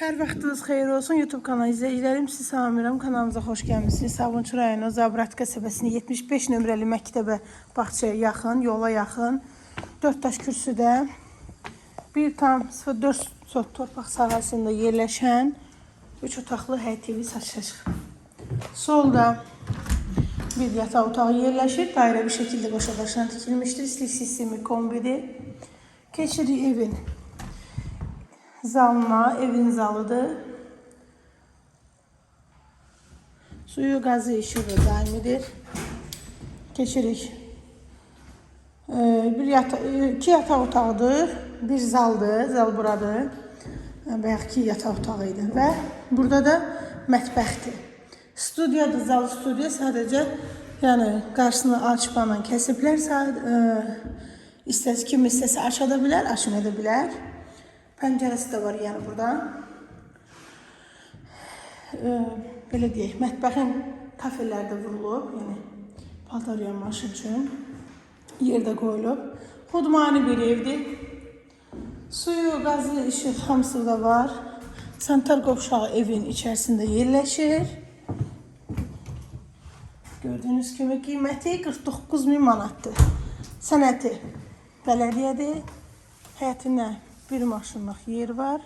Hər vaxtınız xeyir olsun YouTube kanalı izləyicilərim. Sizi salamlayıram. Kanalımıza xoş gəlmisiniz. Sabunçu rayonu Zabrat qəsəbəsində 75 nömrəli məktəbə bağçaya yaxın, yola yaxın 4 daş kürsüdə 1,04 sot torpaq sahəsində yerləşən 3 otaqlı həyət evi satışa çıxıb. Solda bir yataq otağı yerləşir. Dairə bir şəkildə qoşa başına tikilmişdir. Sistemi kombidir. Keçirik evin zalına, evin zalıdır. Suyu, qazı, işığı daimidir. Keçirik. Ee, bir yata e, iki yataq otağıdır, bir zaldır, zal buradır. Bayaq iki yataq otağı idi və burada da mətbəxdir. Studiyadır, zal studiya sadəcə yəni qarşısını alçıpanla kəsiblər. Sad- e, İstəsə kim istəsə aça bilər, açın bilər. Pəncərəsi də var yəni burada. Ee, belə deyək, mətbəxin tafelləri də vurulub, yəni paltar yanması üçün yerdə qoyulub. Xudmani bir evdir. Suyu, qazı, işıq hamısı da var. Sanitar qovşağı evin içərisində yerləşir. Gördüyünüz kimi qiyməti 49 min manatdır. Sənəti bələdiyyədir. Həyətinə bir maşınlıq yer var.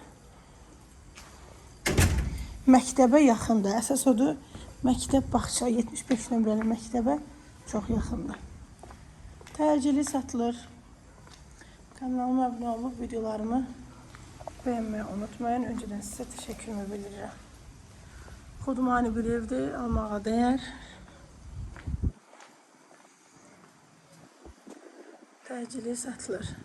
Məktəbə yaxındır. Əsas odur, məktəb bağça 75 nömrəli məktəbə çox yaxındır. Təcili satılır. Kanalıma abunə olub videolarımı bəyənməyi unutmayın. Öncədən sizə təşəkkürümü bildirirəm. Xudmani bir evdir, almağa dəyər. Təcili satılır.